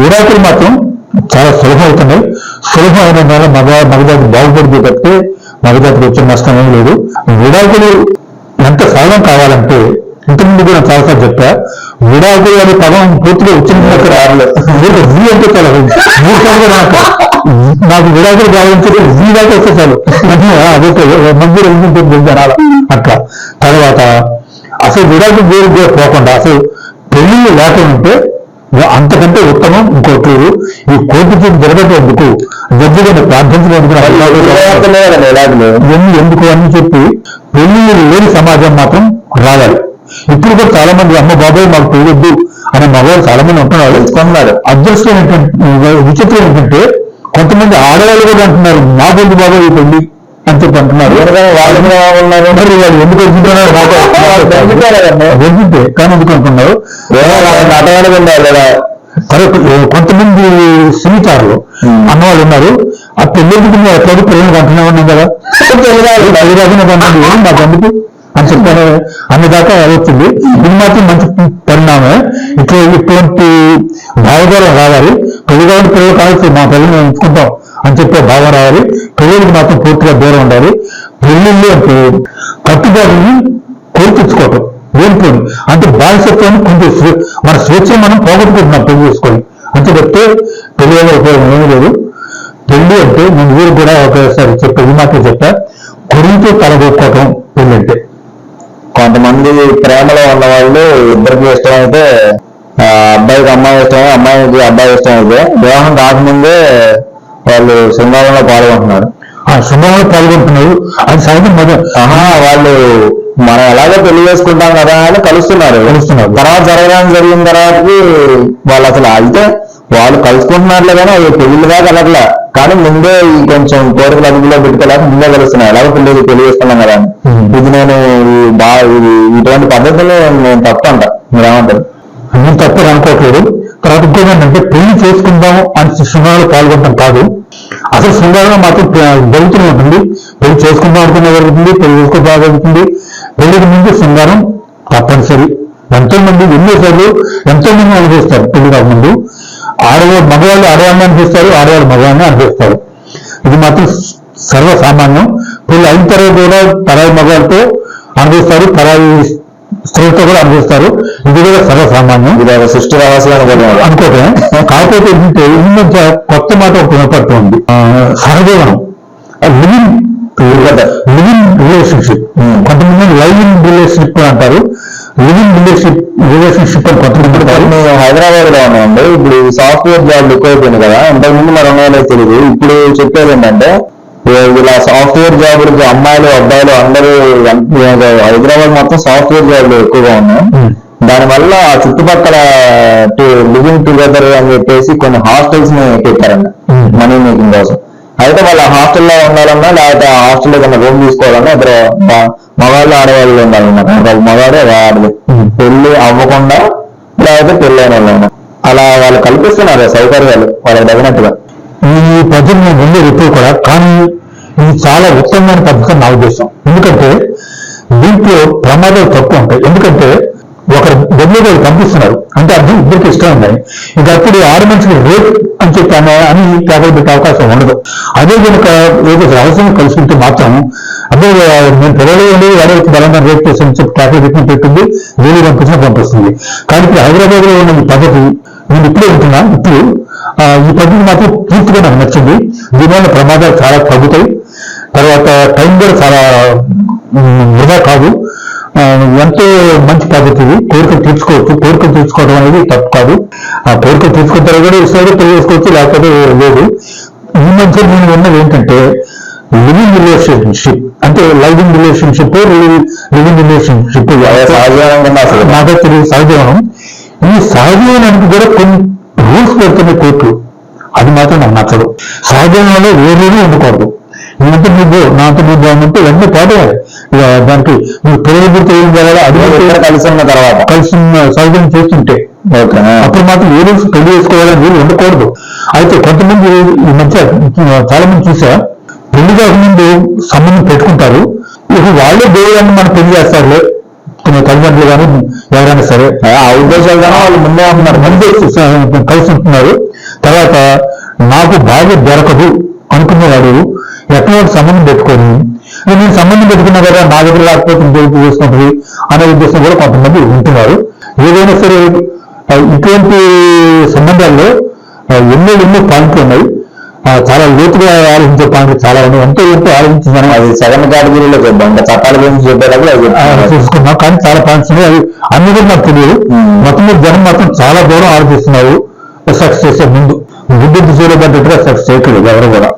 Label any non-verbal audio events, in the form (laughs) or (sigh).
విడాకులు మాత్రం చాలా సులభం అవుతున్నాయి. సులభం దానివల్ల మగ మగజాతి బాగుపడింది తప్పితే మగజాతికి వచ్చే నష్టం ఏం లేదు. విడాకులు ఎంత సరళం కావాలంటే ఇంతకుముందు కూడా చాలాసార్లు చెప్పా విడాకులు అనే పదం పూర్తిగా వచ్చిన రాలేదు వీ అంటే చాలా నాకు. నాకు విడాకులు కావాలంటే వీ దాకా వస్తే చాలు. అదే మందిరం అక్క అట్లా. తర్వాత అసలు విడాకులు వేరు పోకుండా అసలు పెళ్ళి లేకుండా ఉంటే అంతకంటే ఉత్తమం ఇంకోటి. ఈ కోర్టు తీర్పు జరగటందుకు జడ్జి గారిని ప్రార్థించడానికి ఎందుకు అని చెప్పి పెళ్ళి లేని సమాజం మాత్రం రావాలి. ఇప్పుడు కూడా చాలా మంది అమ్మ బాబాయ్ మాకు పెళ్ళొద్దు అనే మగవాళ్ళు చాలా మంది ఉంటున్నారు కొన్నారు అదృష్టం ఏంటంటే విచిత్రం ఏంటంటే కొంతమంది ఆడవాళ్ళు కూడా అంటున్నారు మా పెళ్ళి బాబాయ్ ఈ పెళ్ళి అని చెప్పి అంటున్నారు వాళ్ళు ఎందుకు వెళ్తుంటే కానీ ఎందుకు అనుకున్నారు? నాటకాలు ఉండాలి సరే కొంతమంది సినీతారులు అన్నవాళ్ళు ఉన్నారు. ఆ పెళ్ళికి ఎక్కడ పిల్లలు అంటున్నా ఉన్నాం కదా? (laughs) పెళ్ళిరాకుండా పంపండి ఏం మాకు ఎందుకు అని చెప్పారు. అన్ని దాకా వచ్చింది ఇది మాత్రం మంచి పరిణామం. ఇట్లా ఇటువంటి భావగారం రావాలి. పెళ్ళి కాబట్టి పిల్లలు కావచ్చు మా పిల్లల్ని మేము ఉంచుకుంటాం అని చెప్పే భావం రావాలి. పెళ్ళికి మాత్రం పూర్తిగా దూరం ఉండాలి. పెళ్ళిళ్ళు అంటే కట్టుబాటుని కోరిపించుకోవటం వేరుకోండి అంటే బానిసత్వాన్ని కొంచెం మన స్వేచ్ఛ మనం పోగొట్టుకుంటున్నాం పెళ్ళి చేసుకొని. అంతే చెప్తే పెళ్ళి వల్ల ఉపయోగం ఏమీ లేదు. పెళ్ళి అంటే నేను వీరు కూడా ఒకసారి చెప్పే ఈ మాట చెప్తా కొరింతో తలగొట్టుకోవటం పెళ్ళి అంటే. కొంతమంది ప్రేమలో ఉన్న వాళ్ళు ఇద్దరికి ఇష్టం అయితే అబ్బాయికి అమ్మాయి ఇష్టం అమ్మాయికి అబ్బాయి ఇష్టం అయితే వివాహం కాకముందే వాళ్ళు శృంగారంలో పాల్గొంటున్నారు. ఆ శుభంలో పాల్గొంటున్నారు. అది ఆహా వాళ్ళు మనం ఎలాగో పెళ్ళి చేసుకుంటాం కదా అని కలుస్తున్నారు. కలుస్తున్నారు. తర్వాత జరగడానికి జరిగిన తర్వాతకి వాళ్ళు అసలు అయితే వాళ్ళు కలుసుకుంటున్నారులే కానీ అవి పెళ్ళి దాకా వెళ్ళట్లే కానీ ముందే ఈ కొంచెం కోరికలు అదుపులో పెట్టుకోలేక ముందే కలుస్తున్నాయి ఎలాగో పెళ్ళి పెళ్ళి చేసుకున్నాం కదా అని. ఇది నేను ఈ బా ఇది ఇటువంటి పద్ధతులు నేను తప్పు అంట మీరు ఏమంటారు? నేను తప్పని అనుకోవట్లేదు తర్వాత ఇంకోటి ఏంటంటే పెళ్ళి చేసుకుందాం అని శృంగారంలో పాల్గొనడం కాదు. అసలు శృంగారంలో మాత్రం జరుగుతూనే ఉంటుంది. పెళ్ళి చేసుకుందాం అనుకునే జరుగుతుంది పెళ్ళి చేసుకుందాం జరుగుతుంది. పెళ్ళికి ముందు శృంగారం తప్పనిసరి. ఎంతో మంది ఎన్నోసార్లు ఎంతో మంది అనుభవిస్తారు పెళ్ళి కాకముందు. ఆడవాళ్ళు మగవాళ్ళు ఆడవాళ్ళని అనిపిస్తారు ఆడవాళ్ళు మగవాళ్ళని అనిపిస్తారు ఇది మాత్రం సర్వసామాన్యం. పెళ్ళి అయిన తర్వాత కూడా పరాయి మగవాళ్ళతో అనుభవిస్తారు పరాయి స్త్రీలతో కూడా అనుభవిస్తారు. ఇది కూడా సర్వసామాన్యం. ఇది ఒక సృష్టి రహస్యం అనుకుంటున్నారు అనుకోవటం కాకపోతే ఏంటంటే ఈ మధ్య కొత్త మాట ఒకటి వినపడుతుంది. సహజీవనం లివింగ్ లివింగ్ రిలేషన్షిప్. కొంతమంది లైవింగ్ రిలేషన్షిప్ అంటారు. లివింగ్ రిలేషన్షిప్ రిలేషన్షిప్ అని కొంతమంది హైదరాబాద్లో ఉన్నామండి. ఇప్పుడు సాఫ్ట్వేర్ జాబ్ ఎక్కువైపోయింది కదా. ఇంతకుముందు మరి ఉన్నాయో తెలియదు ఇప్పుడు చెప్పేది ఏంటంటే ఇలా సాఫ్ట్వేర్ జాబులు అమ్మాయిలు అబ్బాయిలు అందరూ హైదరాబాద్ మొత్తం సాఫ్ట్వేర్ జాబులు ఎక్కువగా ఉన్నాయి. దానివల్ల ఆ చుట్టుపక్కల లివింగ్ టుగెదర్ అని చెప్పేసి కొన్ని హాస్టల్స్ని పెట్టారండి. మనీ మేకింగ్ కోసం. అయితే వాళ్ళ హాస్టల్లో ఉండాలన్నా లేకపోతే ఆ హాస్టల్లో కన్నా రూమ్ తీసుకోవాలన్నా ఇద్దరు మ- మగవాళ్ళు ఆడవాళ్ళు ఉండాలన్నమాట ఒక మగవాడు ఆడది. పెళ్ళి అవ్వకుండా లేకపోతే పెళ్ళైన వాళ్ళు అలా వాళ్ళు కల్పిస్తున్నారు సౌకర్యాలు వాళ్ళకి తగినట్టుగా. ఈ నేను ఉండేది ఎప్పుడు కూడా కానీ ఇది చాలా ఉత్తమమైన పద్ధతి నా ఉద్దేశం. ఎందుకంటే దీంట్లో ప్రమాదాలు తక్కువ ఉంటాయి. ఎందుకంటే ఒకరు బెదిరి పంపిస్తున్నారు. అంటే అర్థం ఇద్దరికి ఇష్టం ఉన్నాయి ఇంకా అప్పుడు ఆరు మనిషికి రేట్ అని చెప్పి అని పేపర్ పెట్టే అవకాశం ఉండదు. అదే కనుక ఏదో రహస్యం కలుసుకుంటే మాత్రం అదే నేను పిల్లలు ఎవరో బలంగా రేట్ చేసి చెప్పి పేపర్ పెట్టిన పెట్టింది వేలు పంపించిన పంపిస్తుంది. కానీ ఇప్పుడు హైదరాబాద్లో ఉన్న ఈ పద్ధతి నేను ఇప్పుడే ఉంటున్నా ఇప్పుడు ఈ పద్ధతి మాత్రం పూర్తిగా నాకు నచ్చింది. దీనివల్ల ప్రమాదాలు చాలా తగ్గుతాయి. తర్వాత టైం కూడా చాలా వృధా కాదు. ఎంతో మంచి పద్ధతి ఇది. కోరికలు తీర్చుకోవచ్చు. కోరికలు తీర్చుకోవడం అనేది తప్పు కాదు. ఆ కోరికలు తీర్చుకుంటారు కూడా ఇష్టం పెళ్ళి చేసుకోవచ్చు లేకపోతే లేదు. ఈ మధ్య నేను ఉన్నది ఏంటంటే లివింగ్ రిలేషన్షిప్ అంటే లైవింగ్ రిలేషన్షిప్ లివింగ్ రిలేషన్షిప్ సహజీవనంగా అసలు. నాకే తెలియదు సహజీవనం. ఈ సహజీవనానికి కూడా కొన్ని రూల్స్ పెడుతున్నాయి కోర్టు అది మాత్రం నాకు నచ్చదు. సహజీవనంలో వేరేనే ఉండకూడదు. నేనంటే నువ్వు నాతో నువ్వు అంటే పోటేయాలి ఇక దానికి నువ్వు గుర్తు ఏం చేయాలి అది కలిసి ఉన్న తర్వాత. కలిసి సహజం చేస్తుంటే. అప్పుడు మాత్రం ఏ రూల్స్ పెళ్ళి చేసుకోవాలని వీలు ఉండకూడదు. అయితే కొంతమంది ఈ మధ్య చాలా మంది చూసా పెళ్ళి కాకముందు సంబంధం పెట్టుకుంటారు. ఇక వాళ్ళే దేవుళ్ళని మనం పెళ్ళి చేస్తారులే. కొన్ని తల్లిదండ్రులు కానీ ఎవరైనా సరే. ఆ ఉద్దేశాలు వాళ్ళు ముందే ఉన్నారు ముందే కలిసి ఉంటున్నారు. తర్వాత నాకు భార్య దొరకదు అనుకునేవాడు ఎటువంటి సంబంధం పెట్టుకొని నేను సంబంధం పెట్టుకున్నా కదా నా దగ్గర లేకపోతే ఇంకొకటి చేసుకుంటుంది అనే ఉద్దేశం కూడా కొంతమంది ఉంటున్నారు. ఏదైనా సరే ఇటువంటి సంబంధాల్లో ఎన్నో ఎన్నో పాయింట్లు ఉన్నాయి. చాలా లోతుగా ఆలోచించే పాయింట్లు చాలా ఉన్నాయి. ఎంతో ఎంతో ఆలోచించిన. అది సెకండ్ కేటగిరీలో చూద్దాం ఇంకా చట్టాల గురించి చెప్పేటప్పుడు అది. చూసుకున్నాం. కానీ చాలా పాయింట్స్ ఉన్నాయి. అవి అన్ని కూడా నాకు తెలియదు. మొత్తం జనం మాత్రం చాలా దూరం ఆలోచిస్తున్నారు. సక్సెస్ చేసే ముందు. గుడ్డెద్దు చూడబడ్డట్టుగా సక్సెస్ చేయట్లేదు ఎవరు కూడా.